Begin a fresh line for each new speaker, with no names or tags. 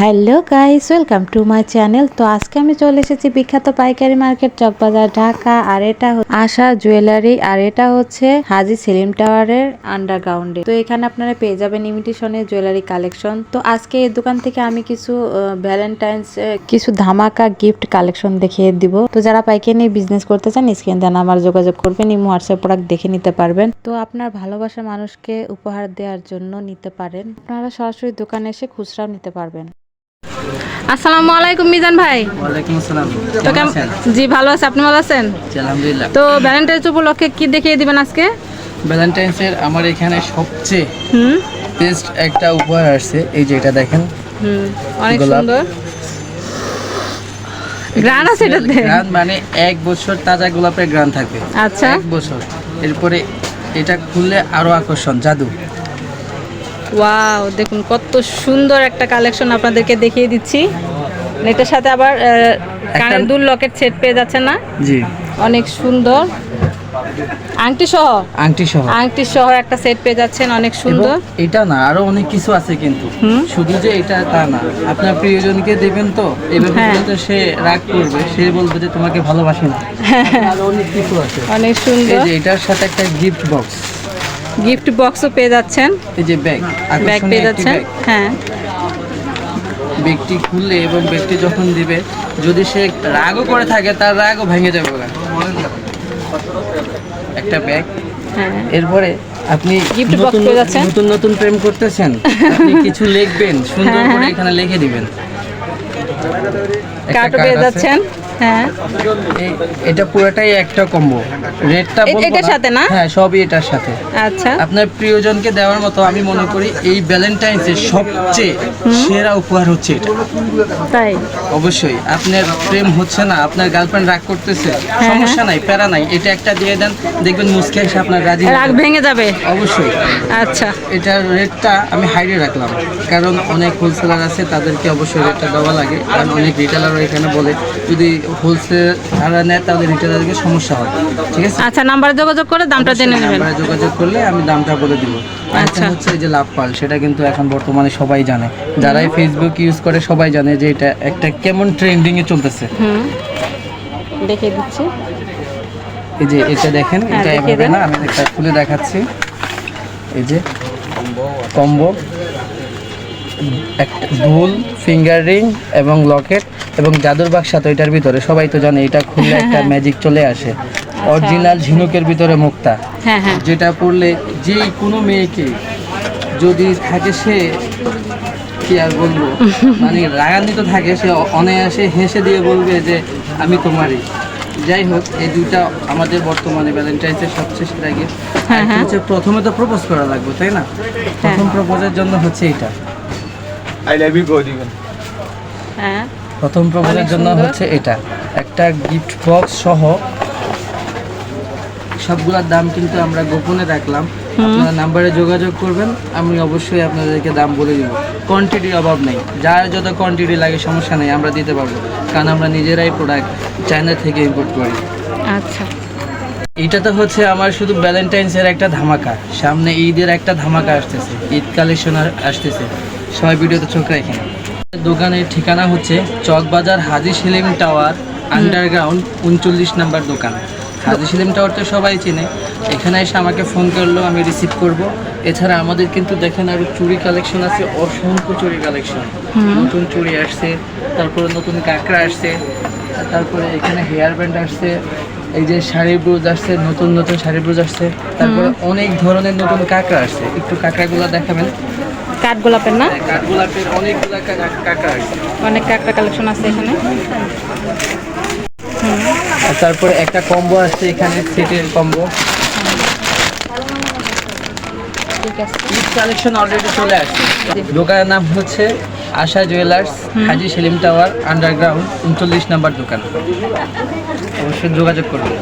Hello guys, welcome to my channel. তো আজকে আমি চলে এসেছি বিখ্যাত পাইকারি মার্কেট, চকবাজার, ঢাকা। আর এটা আশা জুয়েলারি, আর এটা হচ্ছে হাজি সেলিম টাওয়ারের আন্ডারগ্রাউন্ডে তো এখানে আপনারা পেয়ে যাবেন ইমিটেশনের জুয়েলারি কালেকশন তো আজকে এই দোকান থেকে আমি কিছু ভ্যালেন্টাইন্স কিছু ধামাকা গিফট কালেকশন দেখিয়ে দিব। তো যারা পাইকারি নিয়ে বিজনেস করতে চান, স্ক্রিন দেন আমার যোগাযোগ করবেন ইমো হোয়াটসঅ্যাপ প্রোডাক্ট দেখে নিতে পারবেন। তো আপনার ভালোবাসা মানুষকে উপহার দেওয়ার জন্য নিতে পারেন। আপনারা সরাসরি দোকানে এসে খুচরাও নিতে পারবেন।
আসসালামু আলাইকুম মিজান ভাই।
ওয়ালাইকুম আসসালাম।
জি ভালো আছে। আপনি ভালো আছেন?
আলহামদুলিল্লাহ।
তো ভ্যালেন্টাইন্স উপলক্ষে কি দেখিয়ে দিবেন আজকে?
ভ্যালেন্টাইন্সের আমার এখানে সবচেয়ে
হুম।
বেস্ট একটা উপহার আসছে। এই যে এটা দেখেন।
হুম অনেক সুন্দর। গ্রান আছে এটাতে?
গ্রান মানে এক বছর তাজা গোলাপের গ্রান থাকবে।
আচ্ছা।
এক বছর। এরপরে এটা খুললে আরও আকর্ষণ জাদু।
ওয়াও দেখুন কত সুন্দর একটা কালেকশন আপনাদেরকে দেখিয়ে দিচ্ছি। এটার সাথে আবার কানের দুল লকেট সেট পেয়ে যাচ্ছে না?
জি।
অনেক সুন্দর। আংটি সহ?
আংটি সহ।
আংটি সহ একটা সেট পেয়ে যাচ্ছেন অনেক সুন্দর।
এটা না আরও অনেক কিছু আছে কিন্তু। শুধু যে এটা তা না আপনার প্রিয়জনকে দেবেন তো? এভাবে
হ্যাঁ।
বলতে সে রাগ করবে সে বলবে যে তোমাকে ভালোবাসে না। আরও অনেক কিছু আছে।
অনেক
এই
সুন্দর
যে এটার সাথে একটা গিফট বক্স
গিফট বক্সও পেয়ে যাচ্ছেন।
এই যে ব্যাগ
ব্যাগ পেয়ে যাচ্ছেন হ্যাঁ।
ব্যক্তি খুললে এবং ব্যক্তি যখন দিবে যদি সে রাগও করে থাকে তার রাগও ভেঙে যাবে একটা ব্যাগ।
হ্যাঁ।
এরপরে আপনি
গিফট
নতুন
পেয়ে যাচ্ছেন?
নতুন নতুন প্রেম করতেছেন আপনি কিছু লিখবেন সুন্দর
হ্যাঁ,
করে
হ্যাঁ।
এখানে লিখে দিবেন।
কার্ড পেয়ে যাচ্ছেন। হ্যাঁ।
এটা পুরোটাই একটা কম্বো রেটটা বলব
এটার সাথে না?
হ্যাঁ সবই এটার সাথে।
আচ্ছা।
আপনার প্রিয়জনকে দেওয়ার মতো আমি মনে করি এই ভ্যালেন্টাইন্সের সবচেয়ে সেরা উপহার হচ্ছে এটা।
তাই?
অবশ্যই। আপনার প্রেম হচ্ছে না আপনার গার্লফ্রেন্ড রাগ করতেছে
হ্যাঁ,
সমস্যা নাই প্যারা নাই। এটা একটা দিয়ে দেন দেখবেন মুসকে এসে আপনার রাজি
রাগ ভেঙে যাবে?
অবশ্যই।
আচ্ছা।
এটার রেটটা আমি হাইডে রাখলাম কারণ অনেক হোলসেলার আছে তাদেরকে অবশ্যই রেটটা দেওয়া লাগে কারণ অনেক রিটেলারও এখানে বলে যদি হোলসেল তারা নেয় তাহলে রিটেলারকে সমস্যা হয়। ঠিক আছে?
আচ্ছা নাম্বারে যোগাযোগ করে দামটা জেনে নেবেন।
আমরা যোগাযোগ করলে আমি দামটা বলে দিব।
আচ্ছা।
হচ্ছে যে লাভ পাল সেটা কিন্তু এখন বর্তমানে সবাই জানে। যারাই ফেসবুক ইউজ করে সবাই জানে যে এটা একটা কেমন ট্রেন্ডিং এ চলতেছে।
হুম। দেখে দিচ্ছি।
এই যে এটা দেখেন
হ্যাঁ,
এটা
দেখিয়ে
এভাবে না আমি একটা খুলে দেখাচ্ছি। এই যে কম্বো একটা দুল ফিঙ্গার রিং এবং লকেট। এবং জাদুর বাক্সা তো এটার ভিতরে সবাই তো জানে এটা খুললে একটা ম্যাজিক চলে আসে। অরিজিনাল ঝিনুকের ভিতরে মুক্তা।
হ্যাঁ হ্যাঁ।
যেটা পড়লে যে কোনো মেয়েকে যদি থাকে সে কি আর বলব? মানে রাগান্বিত থাকে সে অনায়াসে হেসে দিয়ে বলবে যে আমি তোমারই। যাই হোক এই দুইটা আমাদের বর্তমানে ভ্যালেন্টাইন্সের সবচেয়ে সেরা।
হ্যাঁ, হ্যাঁ।
হচ্ছে প্রথমে তো প্রপোজ করা লাগবে তাই না? প্রথম প্রপোজের জন্য হচ্ছে এটা।
আই লাভ ইউ করে দিবেন
হ্যাঁ।
প্রথম
অনেক
জন্য হচ্ছে এটা। একটা গিফট বক্স সহ সবগুলোর দাম কিন্তু আমরা গোপনে রাখলাম। আপনারা নাম্বারে যোগাযোগ করবেন আমি অবশ্যই আপনাদেরকে দাম বলে দিব। কোয়ান্টিটির অভাব নেই। যার যত কোয়ান্টিটি লাগে সমস্যা নেই আমরা দিতে পারব। কারণ আমরা নিজেরাই প্রোডাক্ট চায়না থেকে ইম্পোর্ট করি।
আচ্ছা।
এটা তো হচ্ছে আমার শুধু ভ্যালেন্টাইন্সের একটা ধামাকা। সামনে ঈদের একটা ধামাকা আসতেছে। ঈদ কালেকশন আসতেছে। সবাই ভিডিওতে চোখ রাখেন। দোকানের ঠিকানা হচ্ছে চকবাজার হাজি সেলিম টাওয়ার আন্ডারগ্রাউন্ড উনচল্লিশ নাম্বার দোকান। হাজি সেলিম টাওয়ার তো সবাই চেনে। এখানে এসে আমাকে ফোন করলেও আমি রিসিভ করব। এছাড়া আমাদের কিন্তু দেখেন আরও চুরি কালেকশন আছে অসংখ্য চুরি কালেকশন নতুন চুরি আসছে তারপরে নতুন কাঁকড়া আসছে তারপরে এখানে হেয়ার ব্যান্ড আসছে এই যে শাড়ি ব্রুজ আসছে নতুন নতুন শাড়ি ব্রুজ আসছে তারপরে অনেক ধরনের নতুন কাঁকড়া আসছে। একটু কাঁকড়াগুলো দেখাবেন।
কাঠ গোলাপের না?
কাঠগোলাপের অনেকগুলো কাঁকড়া আসছে
অনেক কাঁকড়া কালেকশন আছে এখানে।
তারপরে একটা কম্বো আছে এখানে সেটের কম্বো। কালেকশন অলরেডি চলে আসছে। দোকানের নাম হচ্ছে Asha jewellers Haji Selim tower underground উনচল্লিশ নাম্বার দোকান। অবশ্যই যোগাযোগ করবেন